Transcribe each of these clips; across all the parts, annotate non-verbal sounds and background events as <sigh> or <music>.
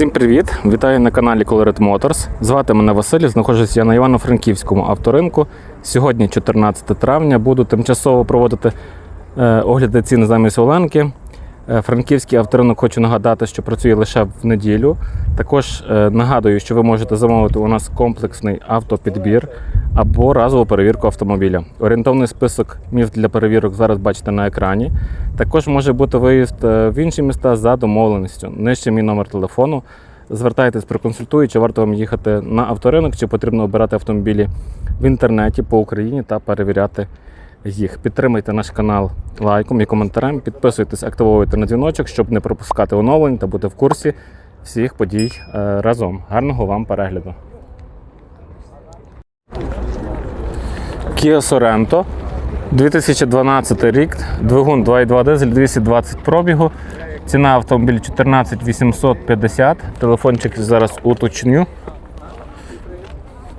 Всім привіт! Вітаю на каналі Colored Motors. Звати мене Василь, знаходжусь я на Івано-Франківському авторинку. Сьогодні, 14 травня, буду тимчасово проводити е, огляди цін замість Оленки. Е, Франківський авторинок хочу нагадати, що працює лише в неділю. Також е, нагадую, що ви можете замовити у нас комплексний автопідбір або разову перевірку автомобіля. Орієнтовний список міст для перевірок зараз бачите на екрані. Також може бути виїзд е, в інші міста за домовленістю. Нижче мій номер телефону. Звертайтесь, проконсультую, чи варто вам їхати на авторинок, чи потрібно обирати автомобілі в інтернеті по Україні та перевіряти їх. Підтримайте наш канал лайком і коментарем. Підписуйтесь, активовуйте на дзвіночок, щоб не пропускати оновлень та бути в курсі всіх подій е, разом. Гарного вам перегляду. Kia Sorento, 2012 рік, двигун 2.2 дизель, 220 пробігу. Ціна автомобіля 14 850. Телефончик зараз уточню.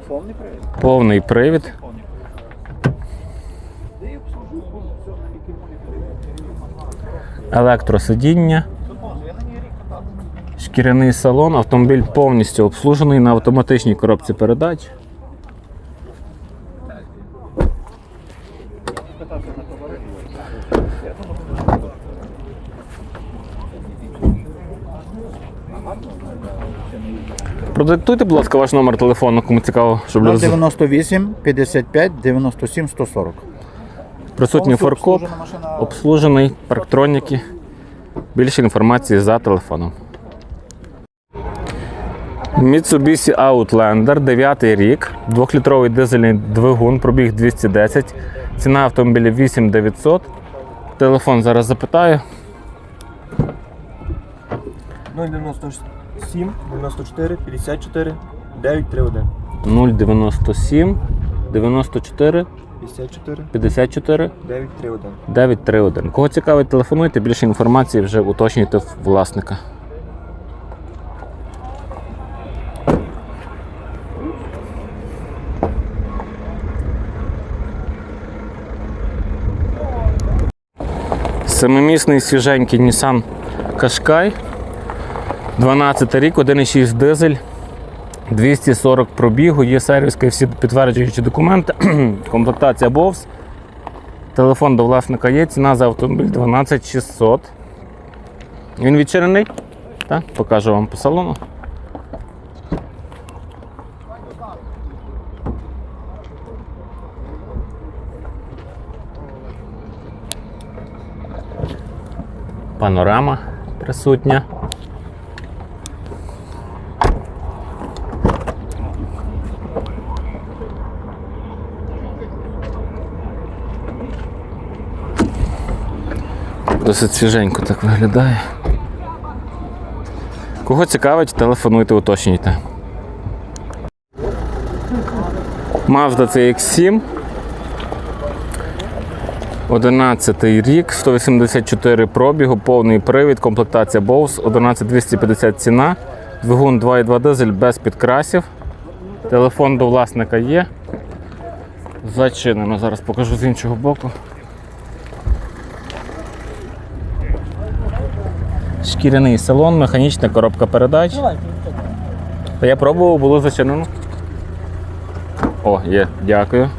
Повний привід? Повний привід. Електросидіння. Шкіряний салон, автомобіль повністю обслужений на автоматичній коробці передач. Продиктуйте, будь ласка, ваш номер телефону, кому цікаво, щоб люди... 98 55 97 140. Присутній форкоп, обслужений, парктроніки. Більше інформації за телефоном. Mitsubishi Outlander, 9 рік, 2-літровий дизельний двигун, пробіг 210, ціна автомобіля 8900. Телефон зараз запитаю. 097 94 54 931 097 94 54 54 931 931. Кого цікавить, телефонуйте, більше інформації вже уточнюйте в власника. Семимісний свіженький Nissan Qashqai. 12 рік, 1,6 дизель. 240 пробігу, є сервіска і всі підтверджуючі документи. <clears throat> Комплектація BOVS. Телефон до власника є, ціна за автомобіль 12600. Він відчинений? Так, покажу вам по салону. Панорама присутня. Досить свіженько так виглядає. Кого цікавить, телефонуйте, уточнюйте. Mazda CX7. 11 рік, 184 пробігу, повний привід, комплектація Bose, 11250 ціна, двигун 2.2 дизель без підкрасів. Телефон до власника є. Зачинено. Зараз покажу з іншого боку. Шкіряний салон, механічна коробка передач. Та я пробував, було зачинено. О, є, дякую.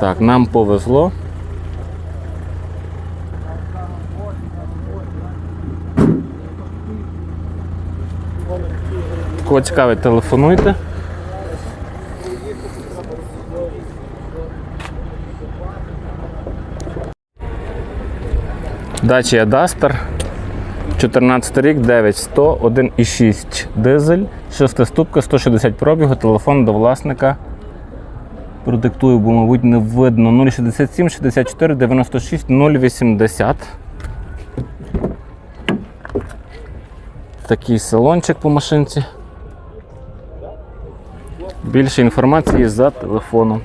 Так, нам повезло. Кого цікавить, телефонуйте. Dacia Duster. 14 рік, 9100, 1,6 дизель, 6 ступка, 160 пробігу, телефон до власника. Продиктую, бо, мабуть, не видно. 067 64 96 080. Такий салончик по машинці. Більше інформації за телефоном.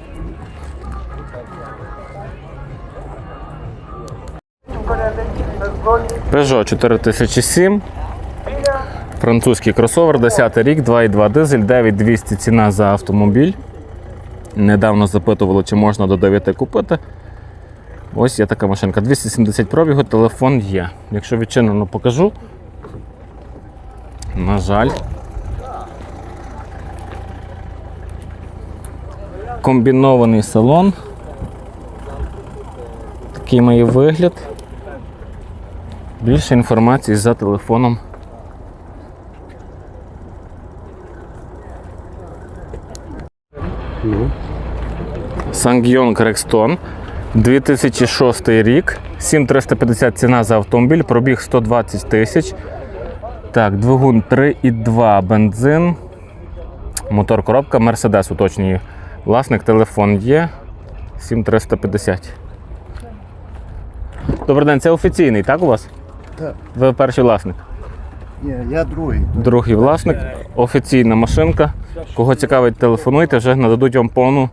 Peugeot 4007. Французький кросовер, 10 рік, 2,2 дизель, 9200 ціна за автомобіль. Недавно запитували, чи можна до 9 купити. Ось є така машинка. 270 пробігу, телефон є. Якщо відчинено, покажу. На жаль. Комбінований салон. Такий має вигляд. Більше інформації за телефоном. Сангйонг Рекстон. 2006 рік. 7350 ціна за автомобіль, пробіг 120 тисяч. Так, двигун 3,2 бензин. Мотор коробка, Мерседес уточнює. Власник, телефон є. 7350. Добрий день, це офіційний, так у вас? Так. Ви перший власник. Ні, я другий. Другий власник, офіційна машинка. Кого цікавить, телефонуйте, вже нададуть вам повну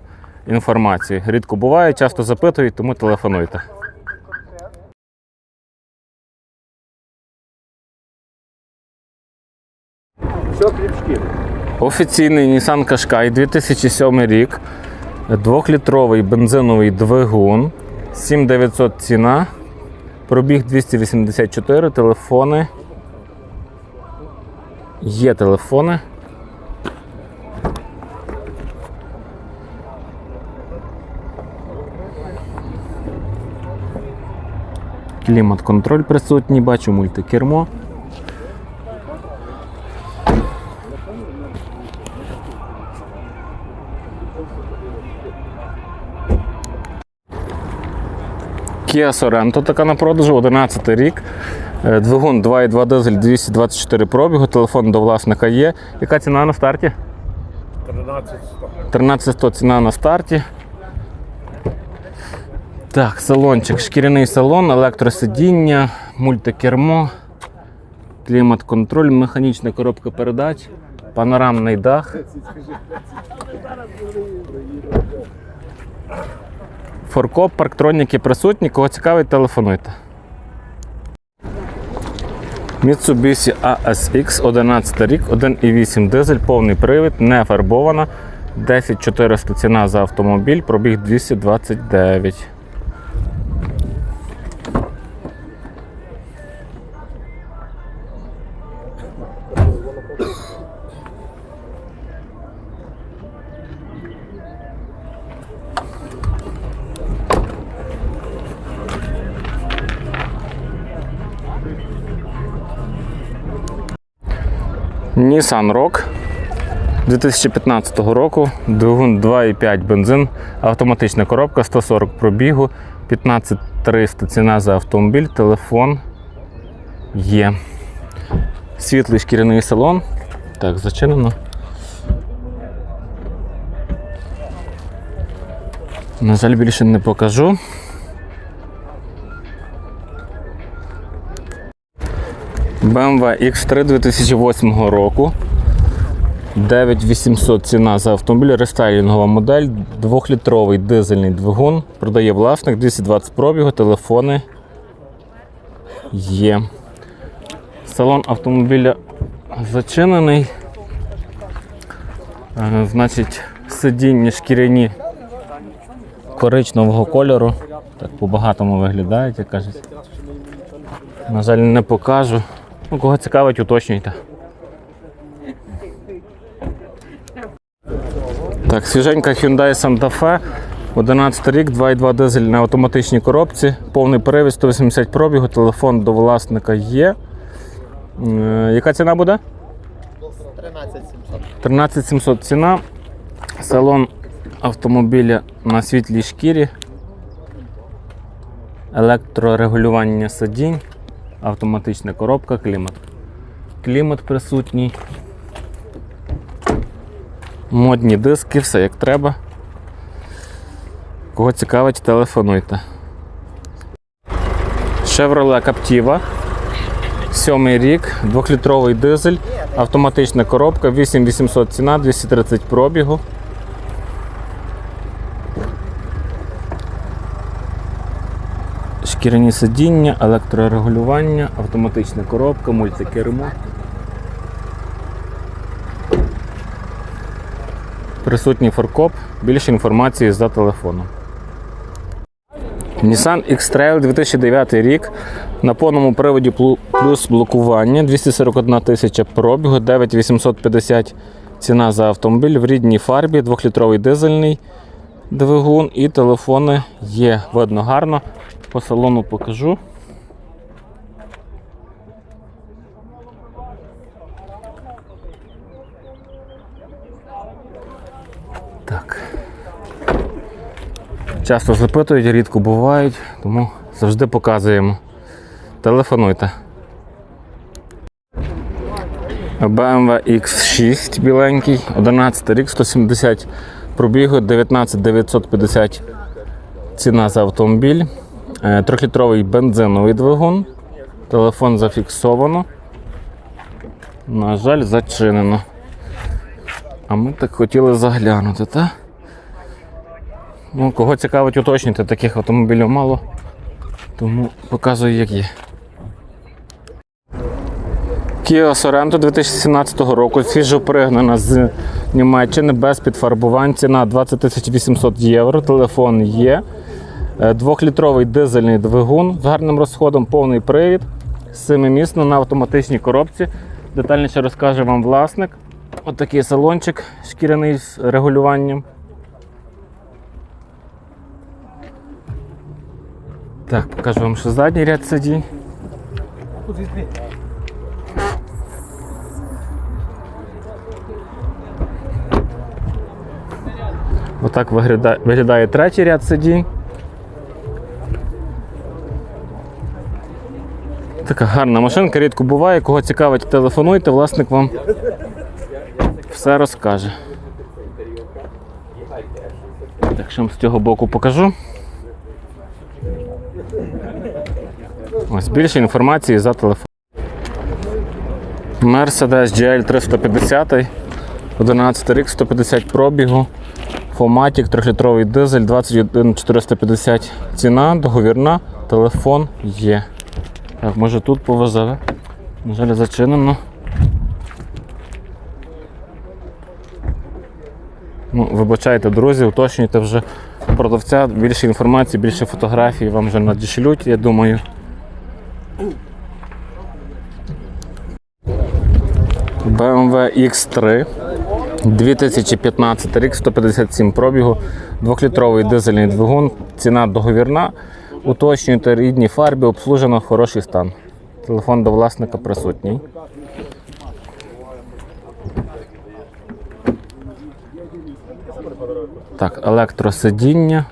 інформацію. Рідко буває, часто запитують, тому телефонуйте. Все, кріпшки. Офіційний Nissan Qashqai 2007 рік. Двохлітровий бензиновий двигун. 7900 ціна. Пробіг 284 телефони. Є телефони. Клімат-контроль присутній, бачу мультикермо. Kia Sorento така на продажу, 11 рік. Е, Двигун 2,2 дизель 224 пробігу, телефон до власника є. Яка ціна на старті? 13100 ціна на старті. Так, салончик, шкіряний салон, електросидіння, мультикермо, клімат-контроль, механічна коробка передач, панорамний дах. Форкоп, парктроніки присутні, кого цікавить, телефонуйте. Mitsubishi ASX 11 рік, 1,8 дизель, повний привід, не фарбована. 10400 ціна за автомобіль, пробіг 229. Nissan Rock 2015 року, двигун 2,5 бензин, автоматична коробка, 140 пробігу, 15300 ціна за автомобіль, телефон є. Світлий шкіряний салон. Так, зачинено. На жаль, більше не покажу. BMW X3 2008 року. 9800 ціна за автомобіль, рестайлінгова модель, 2-літровий дизельний двигун, продає власник, 220 пробігу, телефони є. Салон автомобіля зачинений. Е, Значить, сидіння шкіряні коричневого кольору. Так по-багатому виглядають, як кажуть. На жаль, не покажу. Ну, кого цікавить, уточнюйте. Так, свіженька Hyundai Santa Fe. 11 рік, 2,2 дизель на автоматичній коробці, повний привід 180 пробігу, телефон до власника є. Е, Яка ціна буде? 13700. 13700 ціна. Салон автомобіля на світлій шкірі. Електрорегулювання сидінь, автоматична коробка, клімат. Клімат присутній. Модні диски, все як треба. Кого цікавить, телефонуйте. Chevrolet Captiva. Сьомий рік, двохлітровий дизель, автоматична коробка, 8800 ціна, 230 пробігу. Шкіряні сидіння, електрорегулювання, автоматична коробка, мультикермо. Присутній форкоп. Більше інформації за телефоном. Nissan X-Trail 2009 рік. На повному приводі плюс блокування 241 тисяча пробігу, 9850 ціна за автомобіль в рідній фарбі, 2-літровий дизельний двигун і телефони є. Видно гарно. По салону покажу. Так. Часто запитують, рідко бувають, тому завжди показуємо. Телефонуйте. BMW X6 біленький, 11 рік, 170 пробігу, 19 950 ціна за автомобіль. Е, Трьохлітровий бензиновий двигун. Телефон зафіксовано. На жаль, зачинено. А ми так хотіли заглянути, так? Ну, кого цікавить уточнити, таких автомобілів мало. Тому показую, як є. Kia Sorento 2017 року, свіжо пригнана з Німеччини без підфарбувань. Ціна 20 800 євро. Телефон є. Е, Двохлітровий дизельний двигун з гарним розходом, повний привід. Семимісно на автоматичній коробці. Детальніше розкаже вам власник. Отакий салончик шкіряний з регулюванням. Так, покажу вам ще задній ряд сидінь. Отак виглядає, виглядає третій ряд сидінь. Така гарна машинка, рідко буває. Кого цікавить, телефонуйте, власник вам все розкаже. Так, що вам з цього боку покажу. Ось більше інформації за телефон. Mercedes GL 350, 11 рік, 150 пробігу. Фоматік, 3-літровий дизель, 21 450 ціна, договірна, телефон є. Так, може тут повезе. На жаль, зачинено. Ну, вибачайте, друзі, уточнюйте вже продавця. Більше інформації, більше фотографій вам вже надішлють, я думаю. BMW X3 2015 рік, 157 пробігу, 2-літровий дизельний двигун, ціна договірна. Уточнюйте рідні фарбі, обслужено хороший стан. Телефон до власника присутній. Так, електросидіння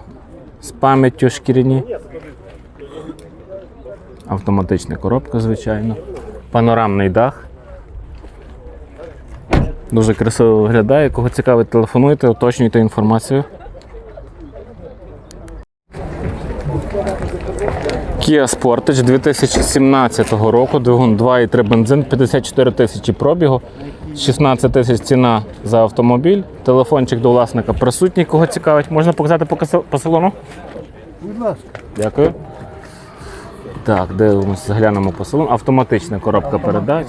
з пам'яттю шкіряні. Автоматична коробка, звичайно. Панорамний дах. Дуже красиво виглядає. Кого цікавить, телефонуйте, уточнюйте інформацію. Kia Sportage 2017 року, двигун 2,3 бензин, 54 тисячі пробігу, 16 тисяч ціна за автомобіль. Телефончик до власника присутній. Кого цікавить, можна показати по, по салону? Будь ласка. Дякую. Так, дивимося, заглянемо по салону. Автоматична коробка передач.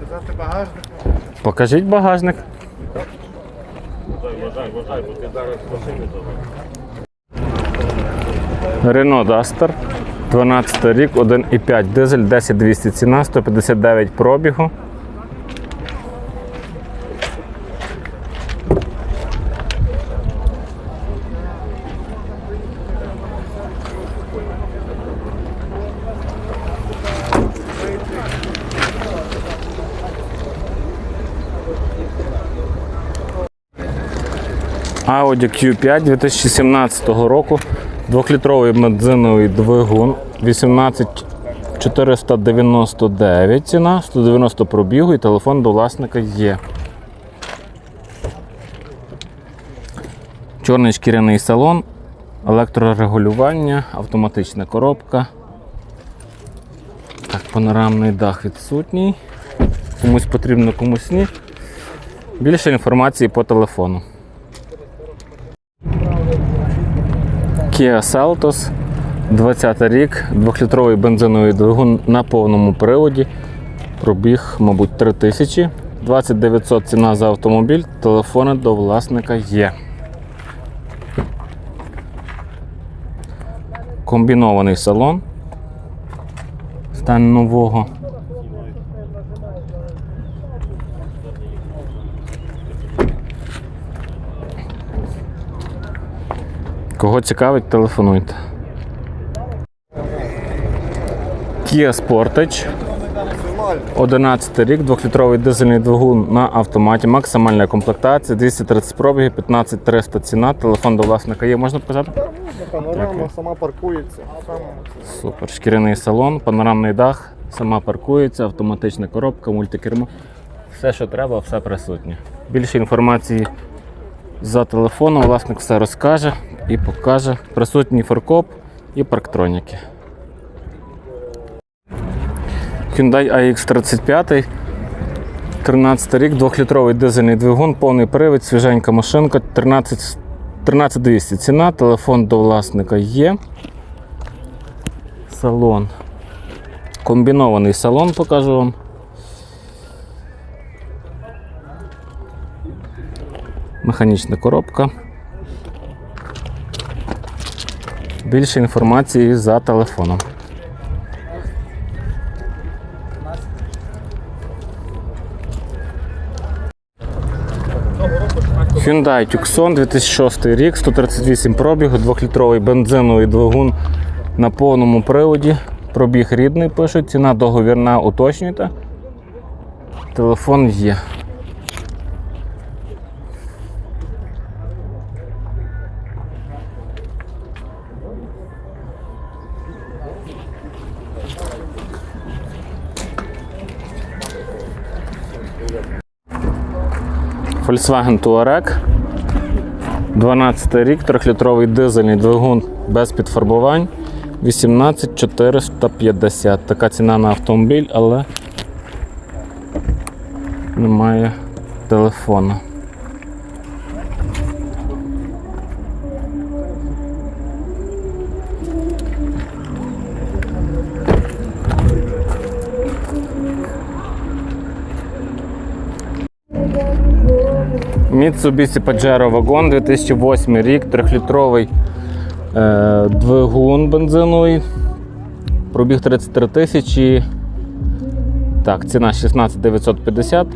Казати багажник. Покажіть Дастер, Renault Duster, 12 рік, 1,5 дизель, 10200 ціна, 159 пробігу. Audi Q5 2017 року. 2-літровий бензиновий двигун 18499 ціна, 190 пробігу і телефон до власника є. Чорний шкіряний салон, електрорегулювання, автоматична коробка. Так, панорамний дах відсутній. Комусь потрібно, комусь ні. Більше інформації по телефону. Kia Seltos, 20 рік, 2-літровий бензиновий двигун на повному приводі. Пробіг, мабуть, 3000. 2900 ціна за автомобіль, телефони до власника є. Комбінований салон. Стан нового. Кого цікавить, телефонуйте. Kia Sportage. 11 рік, 2-літровий дизельний двигун на автоматі, максимальна комплектація, 230 пробігів, 15300 ціна, телефон до власника є, можна показати? Панорама сама паркується. Супер. Шкіряний салон, панорамний дах, сама паркується, автоматична коробка, мультикермо. Все, що треба, все присутнє. Більше інформації за телефоном, власник все розкаже і покаже. Присутній форкоп і парктроніки. Hyundai AX35, 13 рік, 2-літровий дизельний двигун, повний привід, свіженька машинка, 13 13200 ціна, телефон до власника є. Салон. Комбінований салон покажу вам. Механічна коробка. Більше інформації за телефоном. Hyundai Tucson 2006 рік, 138 пробігу, 2-літровий бензиновий двигун на повному приводі. Пробіг рідний пишуть, ціна договірна, уточнюйте. Телефон є. Volkswagen Touareg. 12 рік, 3-літровий дизельний двигун без підфарбувань. 18450. Така ціна на автомобіль, але немає телефону. Mitsubishi Pajero Wagon 2008 рік, 3-літровий е, двигун бензиновий. Пробіг 33 тисячі. Так, ціна 16 950.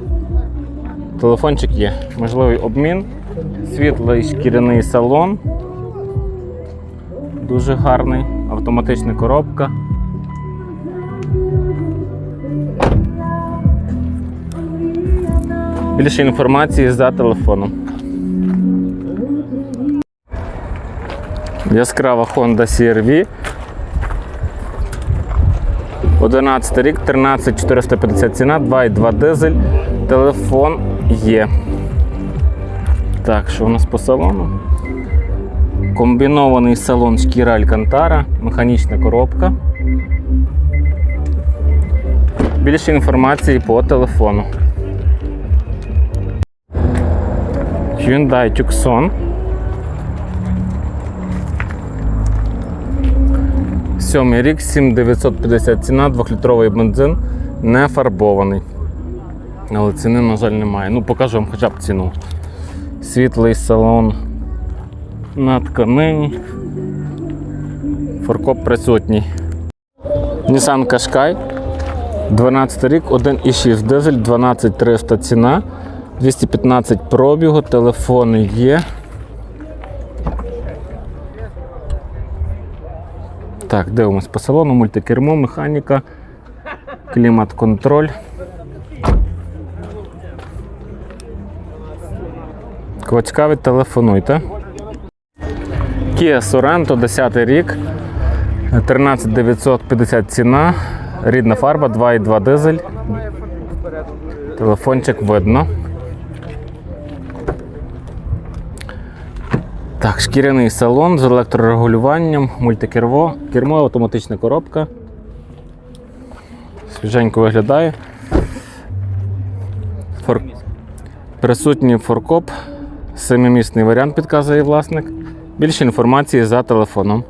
Телефончик є. Можливий обмін. Світлий шкіряний салон. Дуже гарний. Автоматична коробка. Більше інформації за телефоном. Яскрава Honda CR-V. 11 рік, 13450 ціна, 2,2 дизель. Телефон є. Так, що у нас по салону? Комбінований салон шкіра Алькантара, механічна коробка. Більше інформації по телефону. Hyundai Tucson. Сьомий рік, 7950 ціна, 2-літровий бензин, не фарбований. Але ціни, на жаль, немає. Ну, покажу вам хоча б ціну. Світлий салон на тканині. Форкоп присутній. Nissan Qashqai. 12 рік, 1,6 дизель, 12300 ціна, 215 пробігу, телефони є. Так, дивимось по салону, мультикермо, механіка, клімат-контроль. Кого телефонуйте. Kia Sorento, 10 рік, 13950 ціна, рідна фарба, 2,2 дизель. Телефончик видно. Так, шкіряний салон з електрорегулюванням, мультикермо, кермо, автоматична коробка. Свіженько виглядає. Фор... Присутній форкоп, семимісний варіант підказує власник. Більше інформації за телефоном.